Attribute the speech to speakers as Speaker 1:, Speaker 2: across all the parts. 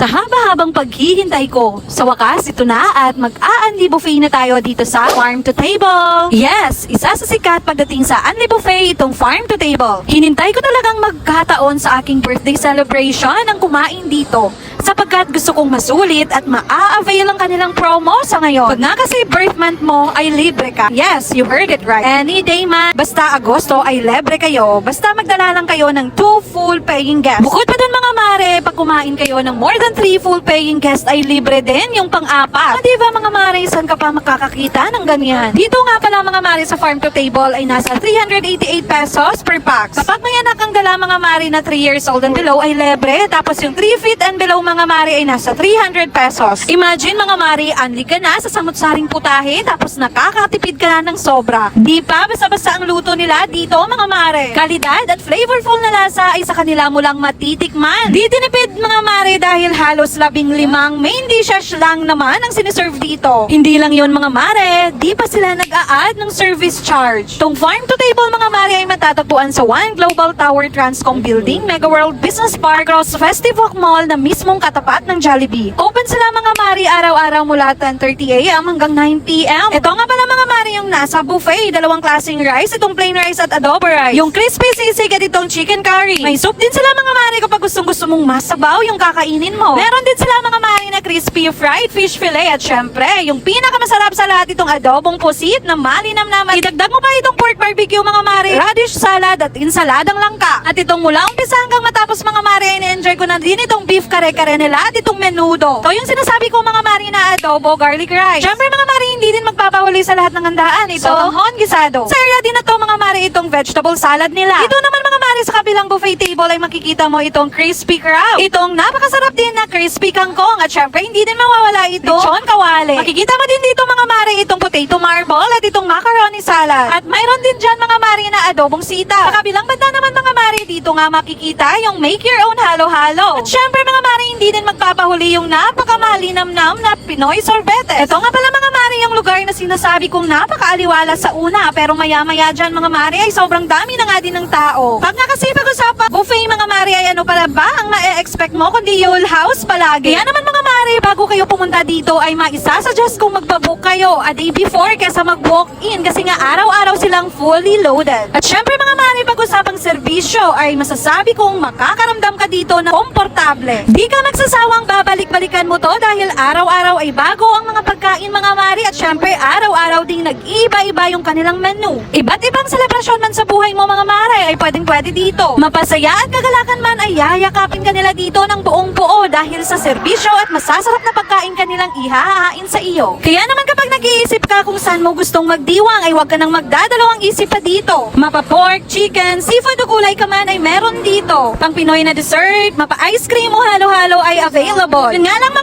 Speaker 1: Sa haba-habang paghihintay ko, sa wakas ito na at mag-a-unli buffet na tayo dito sa Farm to Table. Yes, isa sa sikat pagdating sa unli buffet itong Farm to Table. Hinintay ko talagang magkataon sa aking birthday celebration ang kumain dito sapagkat gusto kong masulit at maa-avail ang kanilang promo sa ngayon. Pag nga kasi birth month mo ay libre ka. Yes, you heard it right. Any day man, basta Agosto ay libre kayo. Basta magdala lang kayo ng two full paying guests. Bukod pa dun mga mare, pag kumain kayo ng more than three full paying guests ay libre din yung pang-apat. Ah, di ba mga mare, saan ka pa makakakita ng ganyan? Dito nga pala mga mare sa farm to table ay nasa 388 pesos per pax. Kapag may anak kang dala mga mare na 3 years old and below ay libre. Tapos yung 3 feet and below mga mare ay nasa 300 pesos. Imagine mga mare, anli ka na sa samut-saring putahe tapos nakakatipid ka na ng sobra. Di pa basta-basta ang luto nila dito mga mare. Kalidad at flavorful na lasa ay sa kanila mo lang matitikman. Di tinipid mga mare dahil halos labing limang main dishes lang naman ang siniserve dito. Hindi lang yon mga mare, di pa sila nag-a-add ng service charge. Tong farm to table mga mare ay matatagpuan sa One Global Tower Transcom Building, Mega World Business Park, Cross Festival Mall na mismong katapat ng Jollibee. Open sila mga mare araw-araw mula 10.30 a.m. hanggang 9 p.m. Ito nga pala mga mare yung nasa buffet, dalawang klaseng rice, itong plain rice at adobo rice. Yung crispy sisig at itong chicken curry. May soup din sila mga mare kapag gustong gusto mong masabaw yung kakainin mo. Meron din sila mga mare na crispy fried fish fillet at syempre, yung pinakamasarap sa lahat itong adobong pusit na malinam naman. Idagdag mo pa itong barbecue mga mare, radish salad at insaladang langka. At itong mula umpisa hanggang matapos mga mare, in-enjoy ko na din itong beef kare-kare nila at itong menudo. Ito yung sinasabi ko mga mare na adobo garlic rice. Syempre mga mare, hindi din magpapahuli sa lahat ng handaan. Ito ang hon gisado. Sa area din na to mga mare, itong vegetable salad nila. Ito naman mga mare, sa kabilang buffet table ay makikita mo itong crispy crab. Itong napakasarap din na crispy kangkong. At syempre, hindi din mawawala ito. Lechon kawali. Makikita mo din dito mga mare, itong potato marble at itong macaroni salad. At mayroon din dyan mga mare na adobong sita. Sa kabilang banda naman mga mare, dito nga makikita yung make your own halo-halo. At syempre mga mare, hindi din magpapahuli yung napakamalinamnam na Pinoy sorbete. Ito nga pala mga mare, yung lugar na sinasabi kong napakaaliwala sa una. Pero maya-maya dyan mga mare ay sobrang dami na nga din ng tao. Pag nga kasi pag-usapan, buffet mga mare ay ano pala ba ang ma-expect mo kundi Yule House palagi. Kaya naman mga mare, bago kayo pumunta dito ay maisasuggest kong magpabook kayo a day before kaysa mag-walk-in kasi nga araw-araw silang fully loaded. At syempre mga mare, pag-usapang serbisyo ay masasabi kong makakaramdam ka dito na komportable. Di ka magsasawang babalik-balikan mo to dahil araw-araw ay bago ang mga pagkain mga mare at syempre araw-araw ding nag-iiba-iba yung kanilang menu. Iba't ibang selebrasyon man sa buhay mo mga mare ay pwedeng pwede dito. Mapasaya at kagalakan man ay yayakapin ka nila dito ng buong buo dahil sa serbisyo at masasarap na pagkain kanilang ihahain sa iyo. Kaya naman kapag nag-iisip ka kung saan mo gustong magdiwang ay huwag ka nang magdadalawang isip pa dito. Mapa pork, chicken, seafood o gulay ka man ay meron dito. Pang Pinoy na dessert, mapa ice cream o halo-halo ay available. Yun nga lang mari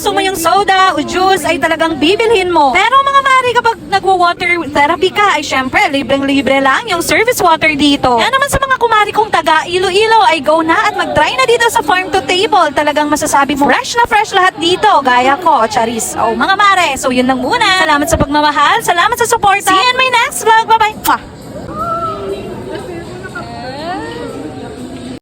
Speaker 1: gusto mo yung soda o juice ay talagang bibilhin mo. Pero mga mari kapag nagwa-water therapy ka ay syempre libreng-libre lang yung service water dito. Kaya naman sa mga kumari kong taga Iloilo ay go na at mag-try na dito sa farm to table. Talagang masasabi mo fresh na fresh lahat dito. Gaya ko, Charis. Oh, mga mare. So yun lang muna. Salamat sa pagmamahal. Salamat sa support. See you in my next vlog. Bye-bye.